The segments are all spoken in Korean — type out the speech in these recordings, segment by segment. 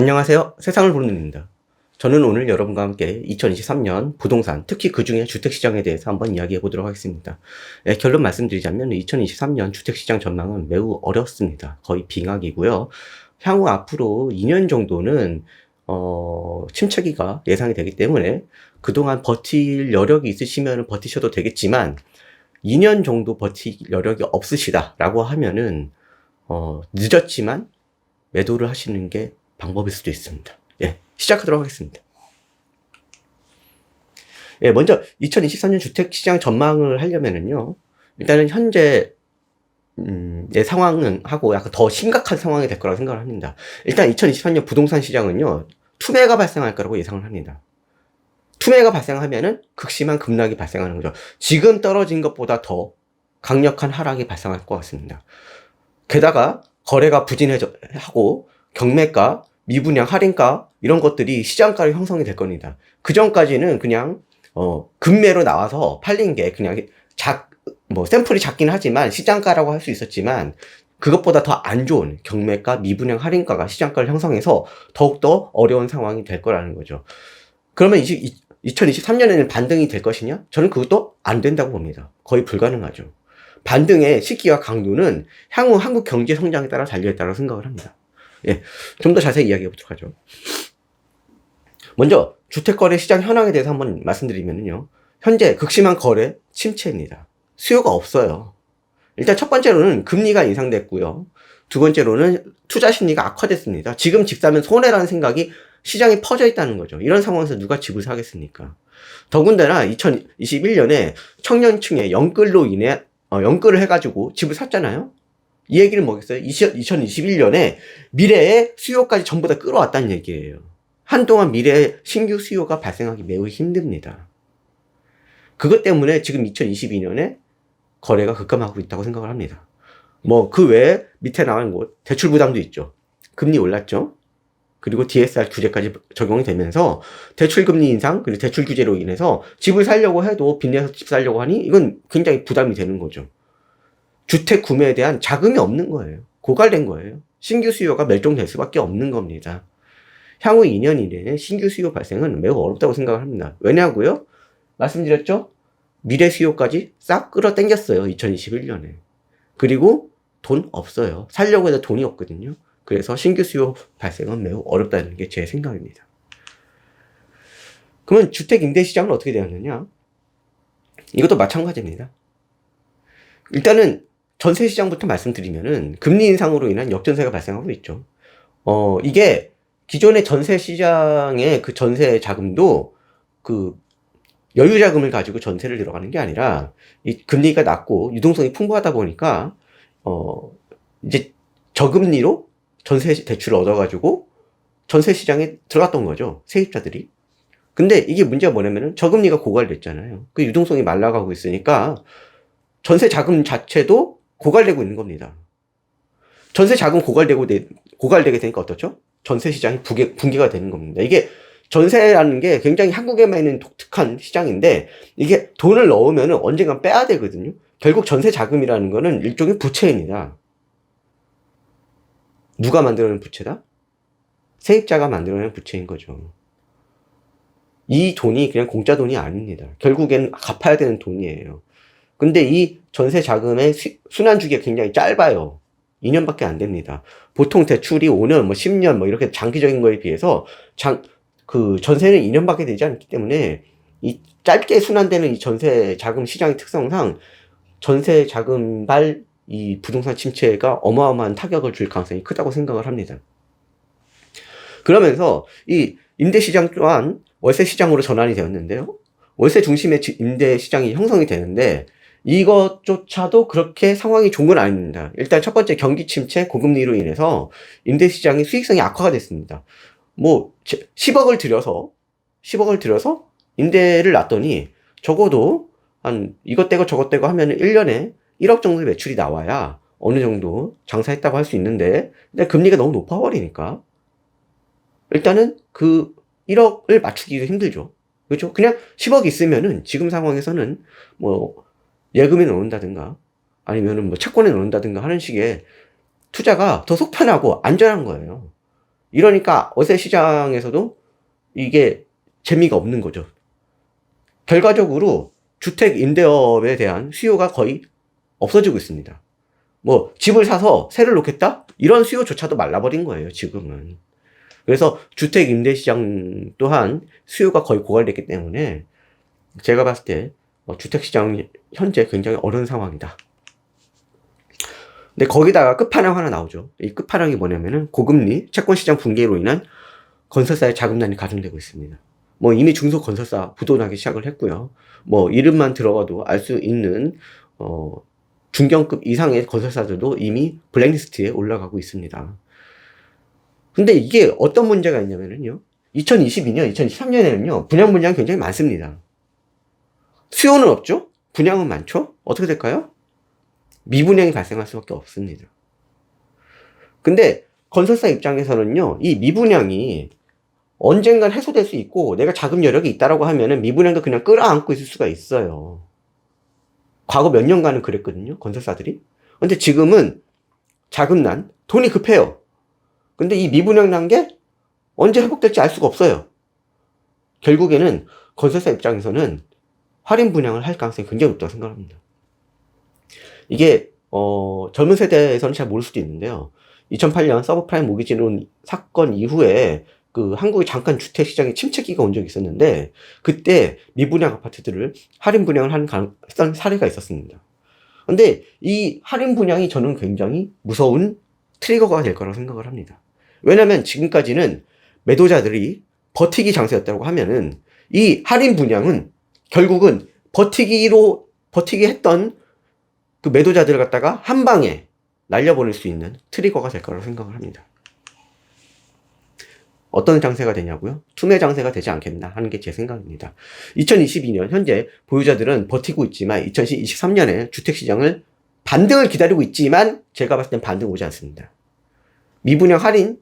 안녕하세요. 세상을 보는 눈입니다. 저는 오늘 여러분과 함께 2023년 부동산, 특히 그 중에 주택시장에 대해서 한번 이야기해 보도록 하겠습니다. 예, 결론 말씀드리자면 2023년 주택시장 전망은 매우 어렵습니다. 거의 빙하기고요. 향후 앞으로 2년 정도는 어, 침체기가 예상이 되기 때문에 그동안 버틸 여력이 있으시면 버티셔도 되겠지만 2년 정도 버틸 여력이 없으시다라고 하면은 어, 늦었지만 매도를 하시는 게 방법일 수도 있습니다. 예, 시작하도록 하겠습니다. 예, 먼저 2023년 주택 시장 전망을 하려면은요, 일단은 현재 음, 내 상황은 하고 약간 더 심각한 상황이 될 거라고 생각을 합니다. 일단 2023년 부동산 시장은요, 투매가 발생할 거라고 예상을 합니다. 투매가 발생하면은 극심한 급락이 발생하는 거죠. 지금 떨어진 것보다 더 강력한 하락이 발생할 것 같습니다. 게다가 거래가 부진하고 경매가, 미분양, 할인가 이런 것들이 시장가로 형성이 될 겁니다. 그 전까지는 그냥 어, 급매로 나와서 팔린 게 그냥 작, 뭐 샘플이 작긴 하지만 시장가라고 할 수 있었지만 그것보다 더 안 좋은 경매가, 미분양, 할인가가 시장가를 형성해서 더욱더 어려운 상황이 될 거라는 거죠. 그러면 20, 2023년에는 반등이 될 것이냐? 저는 그것도 안 된다고 봅니다. 거의 불가능하죠. 반등의 시기와 강도는 향후 한국 경제 성장에 따라 달려있다고 생각을 합니다. 예, 좀 더 자세히 이야기해 보도록 하죠. 먼저 주택 거래 시장 현황에 대해서 한번 말씀드리면요. 현재 극심한 거래 침체입니다. 수요가 없어요. 일단 첫 번째로는 금리가 인상됐고요. 두 번째로는 투자 심리가 악화됐습니다. 지금 집 사면 손해라는 생각이 시장에 퍼져 있다는 거죠. 이런 상황에서 누가 집을 사겠습니까? 더군다나 2021년에 청년층의 연끌로 인해 어, 연끌을 해가지고 집을 샀잖아요. 이 얘기는 뭐겠어요? 2021년에 미래의 수요까지 전부 다 끌어왔다는 얘기예요. 한동안 미래의 신규 수요가 발생하기 매우 힘듭니다. 그것 때문에 지금 2022년에 거래가 급감하고 있다고 생각을 합니다. 뭐 그 외에 밑에 나온 곳 대출 부담도 있죠. 금리 올랐죠. 그리고 DSR 규제까지 적용이 되면서 대출 금리 인상 그리고 대출 규제로 인해서 집을 살려고 해도 빚내서 집 살려고 하니 이건 굉장히 부담이 되는 거죠. 주택 구매에 대한 자금이 없는 거예요. 고갈된 거예요. 신규 수요가 멸종될 수밖에 없는 겁니다. 향후 2년 이내에 신규 수요 발생은 매우 어렵다고 생각을 합니다. 왜냐고요? 말씀드렸죠? 미래 수요까지 싹 끌어당겼어요. 2021년에. 그리고 돈 없어요. 살려고 해도 돈이 없거든요. 그래서 신규 수요 발생은 매우 어렵다는 게 제 생각입니다. 그러면 주택 임대 시장은 어떻게 되었느냐? 이것도 마찬가지입니다. 일단은 전세 시장부터 말씀드리면은 금리 인상으로 인한 역전세가 발생하고 있죠. 어, 이게 기존의 전세 시장의 그 전세 자금도 그 여유 자금을 가지고 전세를 들어가는 게 아니라 이 금리가 낮고 유동성이 풍부하다 보니까 어, 이제 저금리로 전세 대출을 얻어가지고 전세 시장에 들어갔던 거죠. 세입자들이. 근데 이게 문제가 뭐냐면은 저금리가 고갈됐잖아요. 그 유동성이 말라가고 있으니까 전세 자금 자체도 고갈되고 있는 겁니다. 전세 자금 고갈되고 고갈되게 되니까 어떻죠? 전세 시장이 붕괴, 붕괴가 되는 겁니다. 이게 전세라는 게 굉장히 한국에만 있는 독특한 시장인데 이게 돈을 넣으면 언젠간 빼야 되거든요. 결국 전세 자금이라는 거는 일종의 부채입니다. 누가 만들어낸 부채다? 세입자가 만들어낸 부채인 거죠. 이 돈이 그냥 공짜 돈이 아닙니다. 결국엔 갚아야 되는 돈이에요. 근데 이 전세 자금의 순환 주기가 굉장히 짧아요. 2년밖에 안 됩니다. 보통 대출이 5년, 뭐 10년, 뭐 이렇게 장기적인 거에 비해서 장, 그 전세는 2년밖에 되지 않기 때문에 이 짧게 순환되는 이 전세 자금 시장의 특성상 전세 자금 발 이 부동산 침체가 어마어마한 타격을 줄 가능성이 크다고 생각을 합니다. 그러면서 이 임대 시장 또한 월세 시장으로 전환이 되었는데요. 월세 중심의 임대 시장이 형성이 되는데 이것조차도 그렇게 상황이 좋은 건 아닙니다. 일단 첫 번째 경기 침체, 고금리로 인해서 임대 시장의 수익성이 악화가 됐습니다. 뭐 10억을 들여서 10억을 들여서 임대를 놨더니 적어도 한 이것 떼고 저것 떼고 하면 1년에 1억 정도의 매출이 나와야 어느 정도 장사했다고 할 수 있는데 근데 금리가 너무 높아 버리니까 일단은 그 1억을 맞추기가 힘들죠. 그렇죠? 그냥 10억 있으면은 지금 상황에서는 뭐 예금에 넣는다든가 아니면은 뭐 채권에 넣는다든가 하는 식의 투자가 더 속편하고 안전한 거예요. 이러니까 어세 시장에서도 이게 재미가 없는 거죠. 결과적으로 주택 임대업에 대한 수요가 거의 없어지고 있습니다. 뭐 집을 사서 새를 놓겠다? 이런 수요조차도 말라버린 거예요, 지금은. 그래서 주택 임대 시장 또한 수요가 거의 고갈됐기 때문에 제가 봤을 때 어, 주택 시장 현재 굉장히 어려운 상황이다. 근데 거기다가 끝판왕 하나 나오죠. 이 끝판왕이 뭐냐면은 고금리, 채권 시장 붕괴로 인한 건설사의 자금난이 가중되고 있습니다. 뭐 이미 중소 건설사 부도나기 시작을 했고요. 뭐 이름만 들어가도 알 수 있는 어 중견급 이상의 건설사들도 이미 블랙리스트에 올라가고 있습니다. 근데 이게 어떤 문제가 있냐면요. 2022년, 2023년에는요, 분양 물량이 굉장히 많습니다. 수요는 없죠? 분양은 많죠? 어떻게 될까요? 미분양이 발생할 수밖에 없습니다. 근데 건설사 입장에서는요, 이 미분양이 언젠간 해소될 수 있고 내가 자금 여력이 있다라고 하면은 미분양도 그냥 끌어안고 있을 수가 있어요. 과거 몇 년간은 그랬거든요. 건설사들이. 근데 지금은 자금난, 돈이 급해요. 근데 이 미분양 난 게 언제 회복될지 알 수가 없어요. 결국에는 건설사 입장에서는 할인 분양을 할 가능성이 굉장히 높다고 생각합니다. 이게 어, 젊은 세대에서는 잘 모를 수도 있는데요. 2008년 서브프라임 모기지론 사건 이후에 그 한국의 잠깐 주택 시장에 침체기가 온 적이 있었는데 그때 미분양 아파트들을 할인 분양을 하는 가능, 사례가 있었습니다. 근데 이 할인 분양이 저는 굉장히 무서운 트리거가 될 거라고 생각을 합니다. 왜냐면 지금까지는 매도자들이 버티기 장세였다고 하면은 이 할인 분양은 결국은 버티기로 버티기 했던 그 매도자들을 갖다가 한 방에 날려버릴 수 있는 트리거가 될 거라고 생각을 합니다. 어떤 장세가 되냐고요? 투매 장세가 되지 않겠나 하는 게 제 생각입니다. 2022년 현재 보유자들은 버티고 있지만 2023년에 주택시장을 반등을 기다리고 있지만 제가 봤을 땐 반등 오지 않습니다. 미분양 할인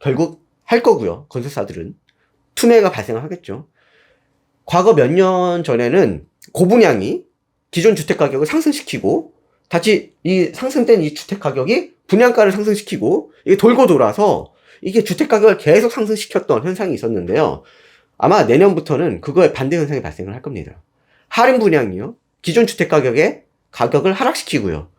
결국 할 거고요. 건설사들은 투매가 발생을 하겠죠. 과거 몇 년 전에는 고분양이 기존 주택 가격을 상승시키고 다시 이 상승된 이 주택 가격이 분양가를 상승시키고 이게 돌고 돌아서 이게 주택 가격을 계속 상승시켰던 현상이 있었는데요. 아마 내년부터는 그거에 반대 현상이 발생을 할 겁니다. 할인 분양이요. 기존 주택 가격의 가격을 하락시키고요.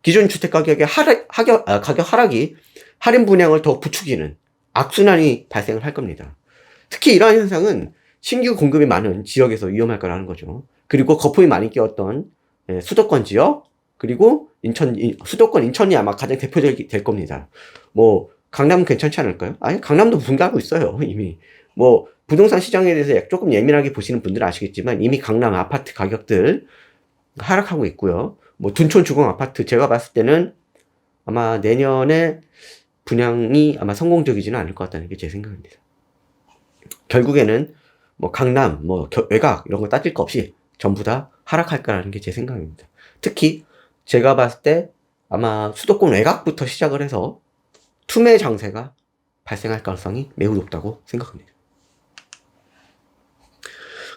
기존 주택 가격의 하락, 하격, 아, 가격 하락이 할인 분양을 더 부추기는 악순환이 발생을 할 겁니다. 특히 이러한 현상은 신규 공급이 많은 지역에서 위험할 거라는 거죠. 그리고 거품이 많이 끼었던 예, 수도권 지역, 그리고 인천, 수도권 인천이 아마 가장 대표적이 될 겁니다. 뭐, 강남은 괜찮지 않을까요? 아니, 강남도 분가하고 있어요, 이미. 뭐, 부동산 시장에 대해서 조금 예민하게 보시는 분들은 아시겠지만, 이미 강남 아파트 가격들 하락하고 있고요. 뭐, 둔촌 주공 아파트, 제가 봤을 때는 아마 내년에 분양이 아마 성공적이지는 않을 것 같다는 게 제 생각입니다. 결국에는 뭐 강남, 뭐 외곽 이런 거 따질 거 없이 전부 다 하락할 거라는 게 제 생각입니다. 특히 제가 봤을 때 아마 수도권 외곽부터 시작을 해서 투매 장세가 발생할 가능성이 매우 높다고 생각합니다.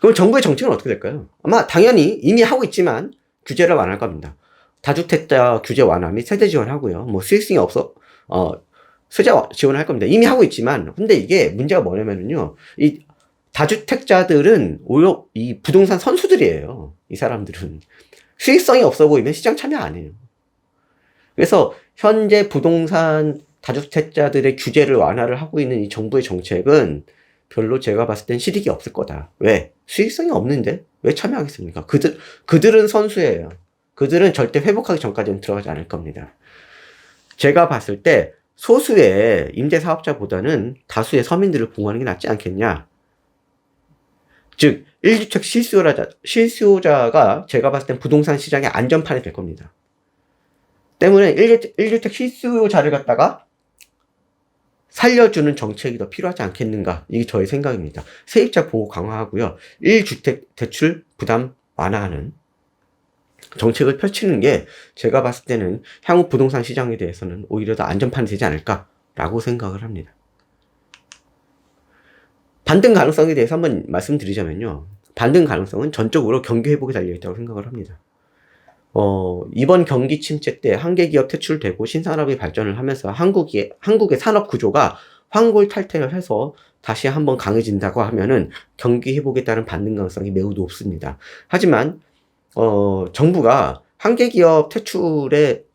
그럼 정부의 정책은 어떻게 될까요? 아마 당연히 이미 하고 있지만 규제를 완화할 겁니다. 다주택자 규제 완화 및 세대 지원하고요. 뭐 수익성이 없어 어 세자 지원할 겁니다. 이미 하고 있지만, 근데 이게 문제가 뭐냐면요. 이 다주택자들은 오히려 이 부동산 선수들이에요. 이 사람들은. 수익성이 없어 보이면 시장 참여 안 해요. 그래서 현재 부동산 다주택자들의 규제를 완화를 하고 있는 이 정부의 정책은 별로 제가 봤을 땐 실익이 없을 거다. 왜? 수익성이 없는데? 왜 참여하겠습니까? 그들, 그들은 선수예요. 그들은 절대 회복하기 전까지는 들어가지 않을 겁니다. 제가 봤을 때 소수의 임대 사업자보다는 다수의 서민들을 보호하는 게 낫지 않겠냐. 즉, 1주택 실수요자, 실수요자가 제가 봤을 땐 부동산 시장의 안전판이 될 겁니다. 때문에 1주택, 1주택 실수요자를 갖다가 살려주는 정책이 더 필요하지 않겠는가. 이게 저의 생각입니다. 세입자 보호 강화하고요. 1주택 대출 부담 완화하는 정책을 펼치는 게 제가 봤을 때는 향후 부동산 시장에 대해서는 오히려 더 안전판이 되지 않을까라고 생각을 합니다. 반등 가능성에 대해서 한번 말씀드리자면요. 반등 가능성은 전적으로 경기 회복에 달려있다고 생각을 합니다. 어, 이번 경기 침체 때 한계 기업 퇴출되고 신산업이 발전을 하면서 한국의, 한국의 산업 구조가 환골 탈퇴를 해서 다시 한번 강해진다고 하면은 경기 회복에 따른 반등 가능성이 매우 높습니다. 하지만 어, 정부가 한계 기업 퇴출에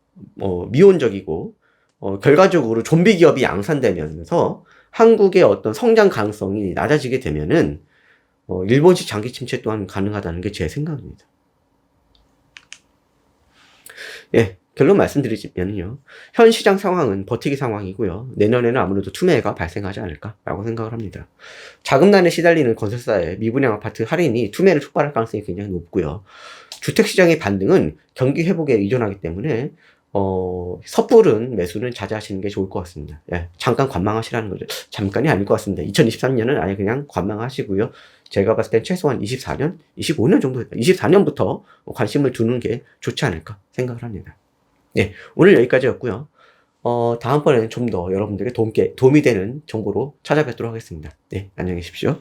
어, 미온적이고 어, 결과적으로 좀비 기업이 양산되면서 한국의 어떤 성장 가능성이 낮아지게 되면은 어, 일본식 장기 침체 또한 가능하다는 게 제 생각입니다. 예, 결론 말씀드리자면요. 현 시장 상황은 버티기 상황이고요. 내년에는 아무래도 투매가 발생하지 않을까라고 생각을 합니다. 자금난에 시달리는 건설사의 미분양 아파트 할인이 투매를 촉발할 가능성이 굉장히 높고요. 주택시장의 반등은 경기 회복에 의존하기 때문에 어, 섣부른 매수는 자제하시는 게 좋을 것 같습니다. 예, 잠깐 관망하시라는 거죠. 잠깐이 아닐 것 같습니다. 2023년은 아예 그냥 관망하시고요. 제가 봤을 땐 최소한 24년, 25년 정도, 24년부터 관심을 두는 게 좋지 않을까 생각을 합니다. 네, 오늘 여기까지였고요. 어, 다음번에는 좀 더 여러분들에게 도움이 되는 정보로 찾아뵙도록 하겠습니다. 네, 안녕히 계십시오.